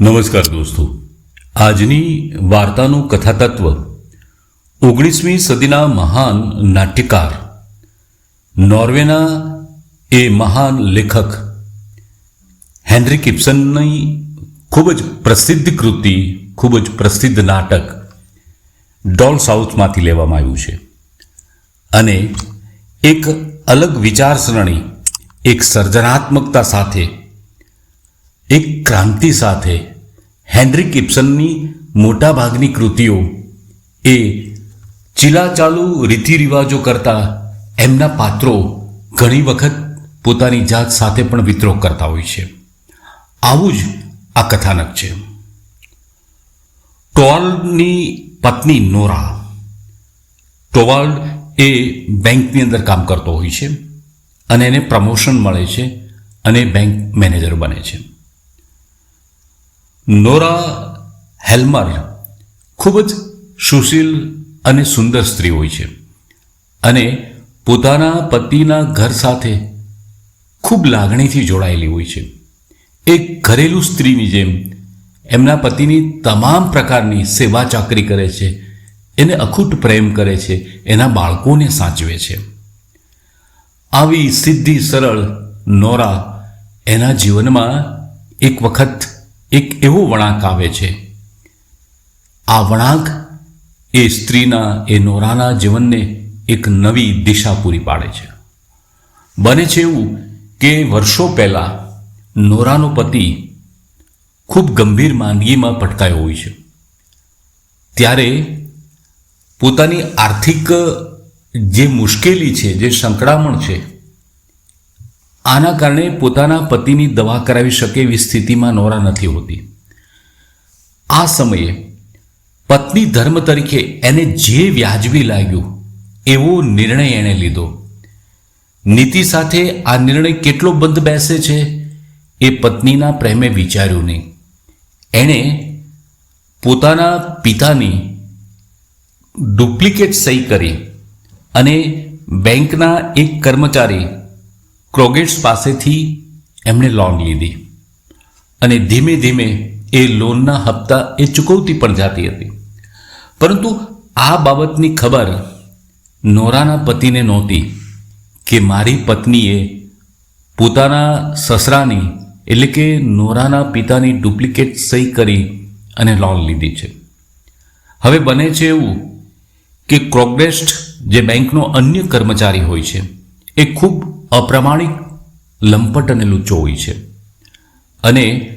નમસ્કાર દોસ્તો. આજની વાર્તાનું કથાતત્વ. ઓગણીસમી સદીના મહાન નાટ્યકાર. નોર્વેના એ મહાન લેખક. હેનરી કિપ્સનની ખૂબ જ પ્રસિદ્ધ કૃતિ, ખૂબ જ પ્રસિદ્ધ નાટક ડોલ સાઉથમાંથી લેવામાં આવ્યું છે. અને એક અલગ વિચારસરણી, એક સર્જનાત્મકતા સાથે એક ક્રાંતિ સાથે હેનરી કિપ્સનની મોટાભાગની કૃતિઓ એ ચીલાચાલુ રીતિરિવાજો કરતા એમના પાત્રો ઘણી વખત પોતાની જાત સાથે પણ વિદ્રોહ કરતા હોય છે. આવું જ આ કથાનક છે. ટોવાલ્ડની પત્ની નોરા. ટોવાલ્ડ એ બેંકની અંદર કામ કરતો હોય છે અને એને પ્રમોશન મળે છે અને બેંક મેનેજર બને છે. નોરા હેલ્મર ખૂબ જ સુશીલ અને સુંદર સ્ત્રી હોય છે અને પોતાના પતિના ઘર સાથે ખૂબ લાગણીથી જોડાયેલી હોય છે. એક ઘરેલું સ્ત્રીની જેમ એમના પતિની તમામ પ્રકારની સેવા ચાકરી કરે છે, એને અખૂટ પ્રેમ કરે છે, એના બાળકોને સાચવે છે. આવી સીધી સરળ નોરા એના જીવનમાં એક વખત એક એવો વળાંક આવે છે. આ વળાંક એ સ્ત્રીના, એ નોરાના જીવનને એક નવી દિશા પૂરી પાડે છે. બને છે એવું કે વર્ષો પહેલા નોરાનો પતિ ખૂબ ગંભીર માંદગીમાં પટકાયો હોય છે. ત્યારે પોતાની આર્થિક જે મુશ્કેલી છે, જે સંકળામણ છે આના કારણે પોતાના પતિની દવા કરાવી શકે એવી સ્થિતિમાં નોરા નથી હોતી. આ સમયે પત્ની ધર્મ તરીકે એને જે વ્યાજબી લાગ્યું, એવો નિર્ણય એણે લીધો. નીતિ સાથે આ નિર્ણય કેટલો બંધ બેસે છે, એ પત્નીના પ્રેમે વિચાર્યું નહીં. એણે પોતાના પિતાની ડુપ્લિકેટ સહી કરી અને બેંકના એક કર્મચારી ક્રોગેટ્સ પાસેથી એમણે લોન લીધી. અને ધીમે ધીમે એ લોનના હપ્તા એ ચૂકવતી પણ જતી હતી. પરંતુ આ બાબતની ખબર નોરાના પતિને નહોતી કે મારી પત્નીએ પોતાના સસરાની, એટલે કે નોરાના પિતાની ડુપ્લિકેટ સહી કરી અને લોન લીધી છે. હવે બને છે એવું કે ક્રોગડેસ્ટ જે બેંકનો અન્ય કર્મચારી હોય છે, એ ખૂબ અપ્રમાણિક લંપટ અને લુચ્ચો હોય છે. અને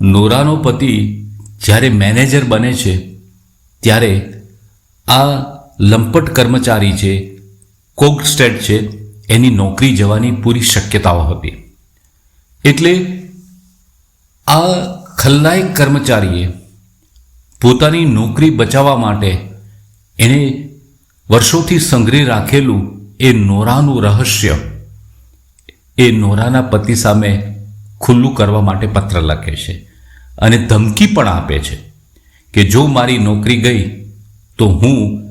નોરાનો પતિ જ્યારે મેનેજર બને છે, ત્યારે આ લંપટ કર્મચારી છે કોગસ્ટેટ છે, એની નોકરી જવાની પૂરી શક્યતાઓ હતી. એટલે આ ખલનાયક કર્મચારીએ પોતાની નોકરી બચાવવા માટે એણે વર્ષોથી સંગ્રહી રાખેલું એ નોરાનું રહસ્ય એ નોરાના પતિ સામે ખુલ્લું કરવા માટે પત્ર લખે છે અને ધમકી પણ આપે છે કે જો મારી નોકરી ગઈ, તો હું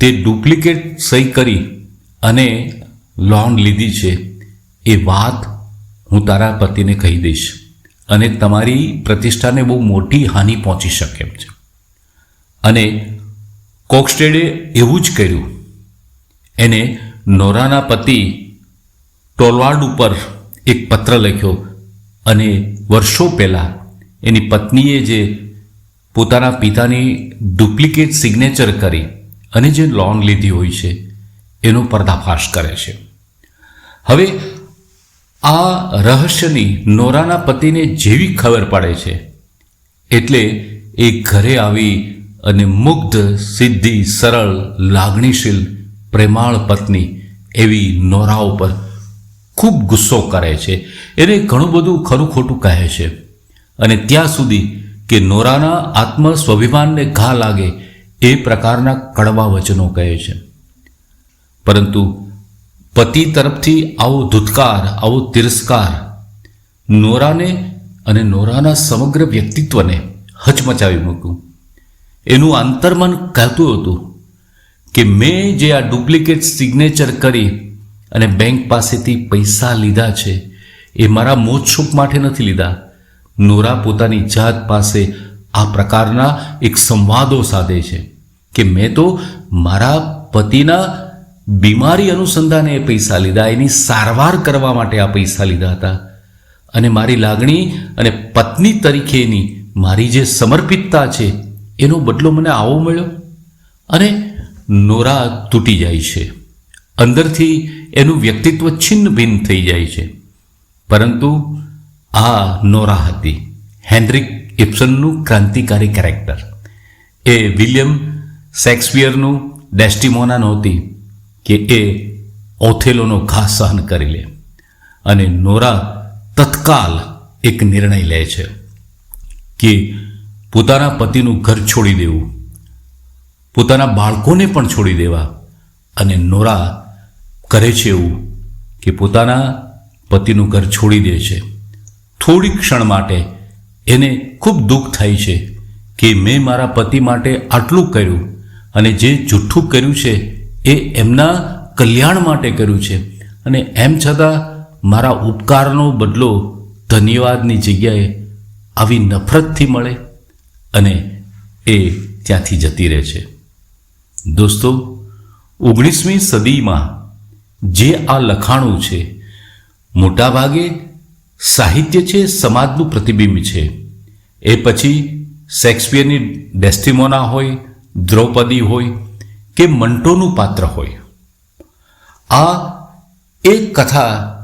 તે ડુપ્લિકેટ સહી કરી અને લોન લીધી છે. એ વાત હું તારા પતિને કહી દઈશ અને તમારી પ્રતિષ્ઠાને બહુ મોટી હાનિ પહોંચી શકે એમ છે. અને કોકસ્ટેડે એવું જ કર્યું. એને નોરાના પતિ ટોલવાડ ઉપર એક પત્ર લખ્યો અને વર્ષો પહેલાં એની પત્નીએ જે પોતાના પિતાની ડુપ્લિકેટ સિગ્નેચર કરી અને જે લોન લીધી હોય છે, એનો પર્દાફાશ કરે છે. હવે આ રહસ્યની નોરાના પતિને જેવી ખબર પડે છે, એટલે એ ઘરે આવી અને મુગ્ધ, સિદ્ધિ, સરળ, લાગણીશીલ, પ્રેમાળ પત્ની એવી નોરા ઉપર ખૂબ ગુસ્સો કરે છે. એને ઘણું બધું ખરું ખોટું કહે છે. અને ત્યાં સુધી કે નોરાના આત્મ સ્વાભિમાનને ઘા લાગે એ પ્રકારના કડવા વચનો કહે છે. પરંતુ પતિ તરફથી આવો ધુતકાર, આવો તિરસ્કાર નોરાને અને નોરાના સમગ્ર વ્યક્તિત્વને હચમચાવી મૂક્યું. એનું આંતરમન કહેતું હતું કે મેં જે આ ડુપ્લિકેટ સિગ્નેચર કરી અને બેંક પાસેથી પૈસા લીધા છે, એ મારા મોજશોખ માટે નથી લીધા. નોરા પોતાની જાત પાસે આ પ્રકારના એક સંવાદો સાધે છે કે મેં તો મારા પતિના બીમારી અનુસંધાને એ પૈસા લીધા, એની સારવાર કરવા માટે આ પૈસા લીધા હતા. અને મારી લાગણી અને પત્ની તરીકેની મારી જે સમર્પિતતા છે, એનો બદલો મને આવો મળ્યો. અને નોરા તૂટી જાય છે. અંદરથી એનું વ્યક્તિત્વ છિન્ન ભિન્ન થઈ જાય છે. પરંતુ આ નોરા હતી, હેન્ડ્રિક ઇપ્સનનું ક્રાંતિકારી કેરેક્ટર. એ વિલિયમ શેક્સપિયરનું ડેસ્ટિમોના નહોતી કે એ ઓથેલોનો ઘા સહન કરી લે. અને નોરા તત્કાલ એક નિર્ણય લે છે કે પોતાના પતિનું ઘર છોડી દેવું. પોતાના બાળકોને પણ છોડી દેવા. અને નોરા કરે છે એવું કે પોતાના પતિનું ઘર છોડી દે છે. થોડી ક્ષણ માટે એને ખૂબ દુઃખ થાય છે કે મેં મારા પતિ માટે આટલું કર્યું અને જે જુઠ્ઠું કર્યું છે એ એમના કલ્યાણ માટે કર્યું છે. અને એમ છતાં મારા ઉપકારનો બદલો ધન્યવાદની જગ્યાએ આવી નફરતથી મળે અને એ ત્યાંથી જતી રહે છે. દોસ્તો, ઓગણીસમી સદીમાં જે આ લખાણું છે, મોટાભાગે સાહિત્ય છે, સમાજનું પ્રતિબિંબ છે. એ પછી શેક્સપિયરની ડેસ્ટિમોના હોય, દ્રૌપદી હોય કે મંટોનું પાત્ર હોય. આ એક કથા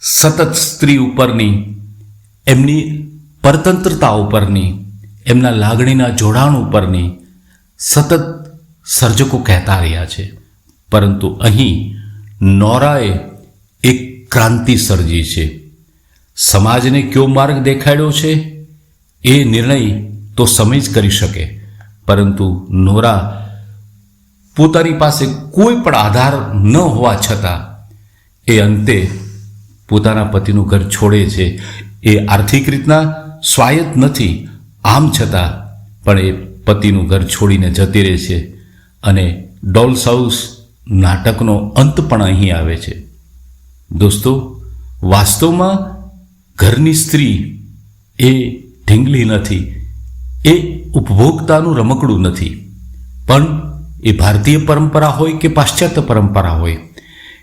સતત સ્ત્રી ઉપરની, એમની પરતંત્રતા ઉપરની, એમના લાગણીના જોડાણ ઉપરની સતત સર્જકો કહેતા રહ્યા છે. પરંતુ અહીં નોરાએ એક ક્રાંતિ સર્જી છે. સમાજને કયો માર્ગ દેખાડ્યો છે? એ નિર્ણય તો સમય જ કરી શકે. પરંતુ નોરા પોતાની પાસે કોઈ પણ આધાર ન હોવા છતાં એ અંતે પોતાના પતિનું ઘર છોડે છે. એ આર્થિક રીતના સ્વાયત્ત નથી, આમ છતાં પણ એ પતિનું ઘર છોડીને જતી રહે છે. અને ડોલ્સ હાઉસ નાટકનો અંત પણ અહીં આવે છે. દોસ્તો, વાસ્તવમાં ઘરની સ્ત્રી એ ઢીંગલી નથી, એ ઉપભોક્તાનું રમકડું નથી, પણ એ ભારતીય પરંપરા હોય કે પાશ્ચાત્ય પરંપરા હોય,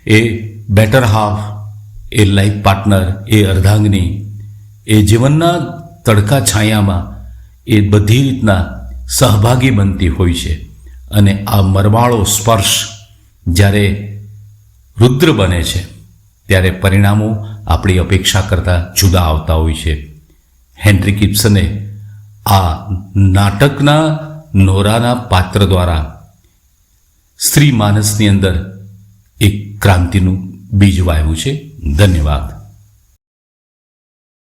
એ બેટર હાફ, એ લાઈફ પાર્ટનર, એ અર્ધાંગની, એ જીવનના તડકા છાયામાં એ બધી રીતના સહભાગી બનતી હોય છે. અને આ મરવાળો સ્પર્શ જ્યારે રુદ્ર બને છે, ત્યારે પરિણામો આપણી અપેક્ષા કરતાં જુદા આવતા હોય છે. હેનરી કિપ્સને આ નાટકના નોરાના પાત્ર દ્વારા સ્ત્રી માનસની અંદર એક ક્રાંતિનું બીજ વાવ્યું છે. ધન્યવાદ.